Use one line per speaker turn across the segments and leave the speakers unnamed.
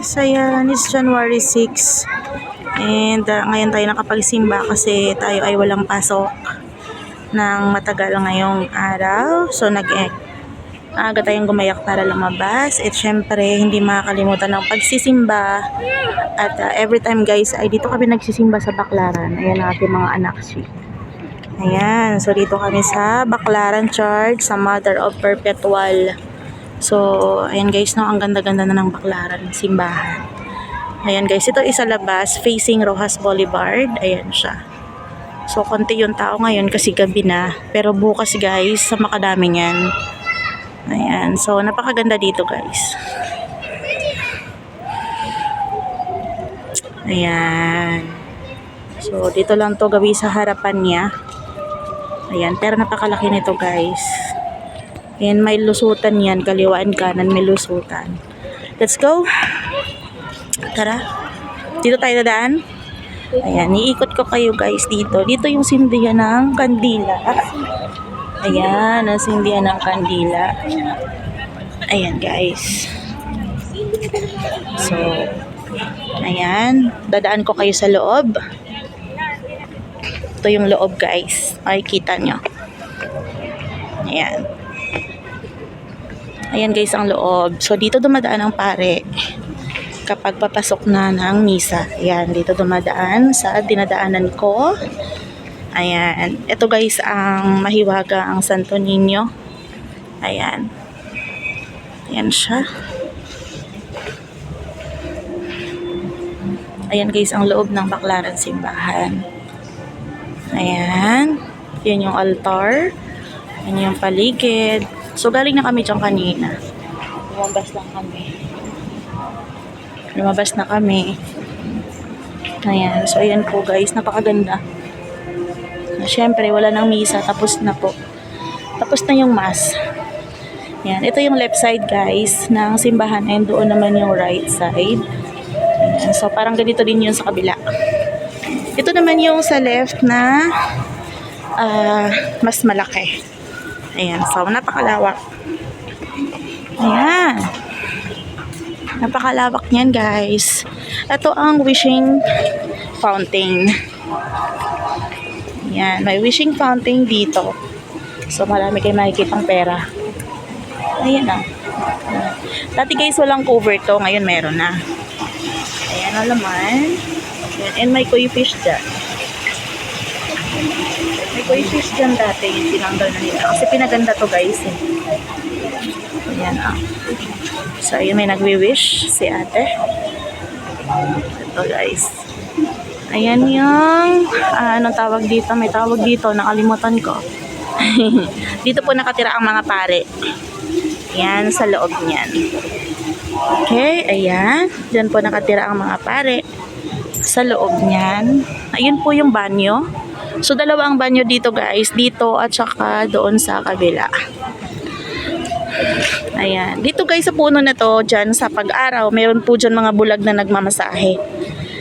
guys, ayan, it's January 6 and uh, ngayon tayo nakapagsimba kasi tayo ay walang pasok ng matagal ngayong araw. So nag aga tayong gumayak para lumabas. At syempre hindi makakalimutan ng pagsisimba. At uh, every time guys ay dito kami nagsisimba sa Baklaran. Ayan ang ating mga anak si ayan so dito kami sa Baklaran Church sa Mother of Perpetual So, ayan guys, no, ang ganda-ganda na ng baklaran, simbahan. Ayan guys, ito isa labas, facing Rojas Boulevard. Ayan siya. So, konti yung tao ngayon kasi gabi na. Pero bukas guys, sa makadami niyan. Ayan, so napakaganda dito guys. Ayan. So, dito lang to gabi sa harapan niya. Ayan, pero napakalaki nito guys. Ayan, may lusutan yan. Kaliwaan kanan, may lusutan. Let's go. Tara. Dito tayo dadaan. Ayan, iikot ko kayo guys dito. Dito yung sindihan ng kandila. Ayan, ang sindihan ng kandila. Ayan guys. So, ayan. Dadaan ko kayo sa loob. Ito yung loob guys. Makikita nyo. Ayan. Ayan guys ang loob. So dito dumadaan ang pare kapag papasok na ng misa. Ayan, dito dumadaan sa dinadaanan ko. Ayan. Ito guys ang mahiwaga ang Santo Niño. Ayan. Ayan siya. Ayan guys ang loob ng Baklaran Simbahan. Ayan. Yan yung altar. Yan yung paligid. So, galing na kami dyan kanina. Lumabas lang kami. Lumabas na kami. Ayan. So, ayan po guys. Napakaganda. Siyempre, wala nang misa. Tapos na po. Tapos na yung mass. Ayan. Ito yung left side guys ng simbahan. And doon naman yung right side. Ayan. So, parang ganito din yun sa kabila. Ito naman yung sa left na ah, mas malaki. Ayan, so napakalawak. Ayan. Napakalawak niyan, guys. Ito ang wishing fountain. Ayan, may wishing fountain dito. So, marami kayo makikitang pera. Ayan na. Dati guys, walang cover to. Ngayon, meron na. Ayan na laman. Ayan, and may koi fish dyan. May koi fish dyan dati, tinanggal na nila. Kasi pinaganda to guys eh. Ayan ah. So, ayun may nagwi-wish si ate. Ito guys. Ayan yung, ah, anong tawag dito? May tawag dito, nakalimutan ko. dito po nakatira ang mga pare. Ayan, sa loob niyan. Okay, ayan. Diyan po nakatira ang mga pare. Sa loob niyan. Ayun po yung banyo. So, dalawa ang banyo dito guys. Dito at saka doon sa kabila. Ayan. Dito guys sa puno na to, dyan sa pag-araw, meron po dyan mga bulag na nagmamasahe.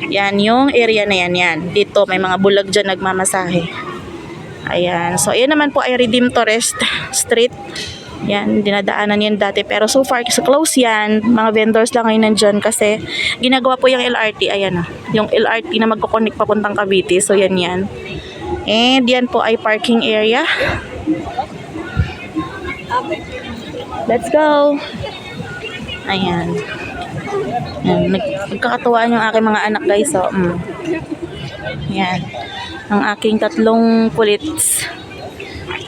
Yan, yung area na yan, yan. Dito, may mga bulag dyan nagmamasahe. Ayan. So, ayan naman po ay Redeem Torres Street. Yan, dinadaanan yan dati. Pero so far, sa close yan. Mga vendors lang ngayon nandyan kasi ginagawa po yung LRT. Ayan na. Yung LRT na magkoconnect papuntang Cavite. So, yan yan. And yan po ay parking area. Let's go! Ayan. Ayan. Nag nagkakatuwaan yung aking mga anak guys. So, mm. Ayan. Ang aking tatlong kulits.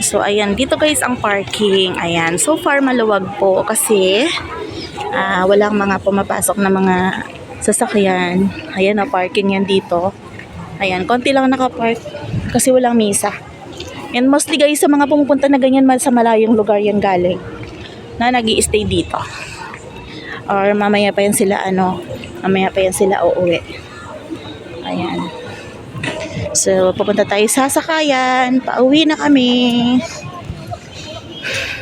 So, ayan. Dito guys ang parking. Ayan. So far maluwag po kasi ah, walang mga pumapasok na mga sasakyan. Ayan na parking yan dito. Ayan. Konti lang nakapark kasi walang misa. And mostly guys sa mga pumupunta na ganyan sa malayong lugar yan galing na nag stay dito. Or mamaya pa yan sila ano, mamaya pa yan sila uuwi. Ayan. So, pupunta tayo sa sakayan. Pauwi na kami.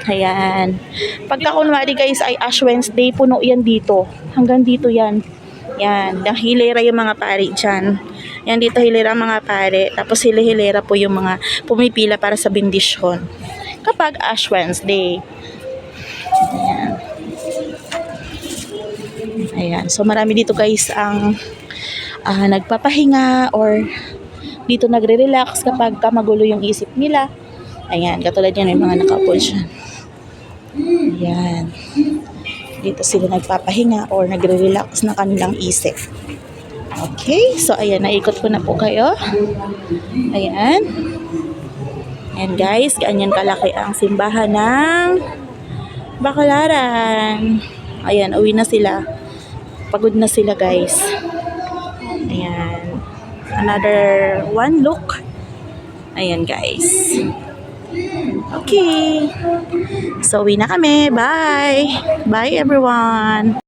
Ayan. Pagka kunwari guys ay Ash Wednesday, puno yan dito. Hanggang dito yan. Yan. Yung hilera yung mga pari dyan. Yan dito hilera mga pare. Tapos hili-hilera po yung mga pumipila para sa bendisyon. Kapag Ash Wednesday. Ayan. Ayan. So marami dito guys ang ah, nagpapahinga or dito nagre-relax kapag ka magulo yung isip nila. Ayan, katulad yan yung mga nakaupo dyan. Ayan. Dito sila nagpapahinga or nagre-relax ng kanilang isip. Okay, so ayan, naikot ko na po kayo. Ayan. Ayan guys, ganyan kalaki ang simbahan ng Bacalaran. Ayan, uwi na sila. Pagod na sila guys. Ayan. Another one look. Ayan guys. Okay. So, uwi na kami. Bye. Bye everyone.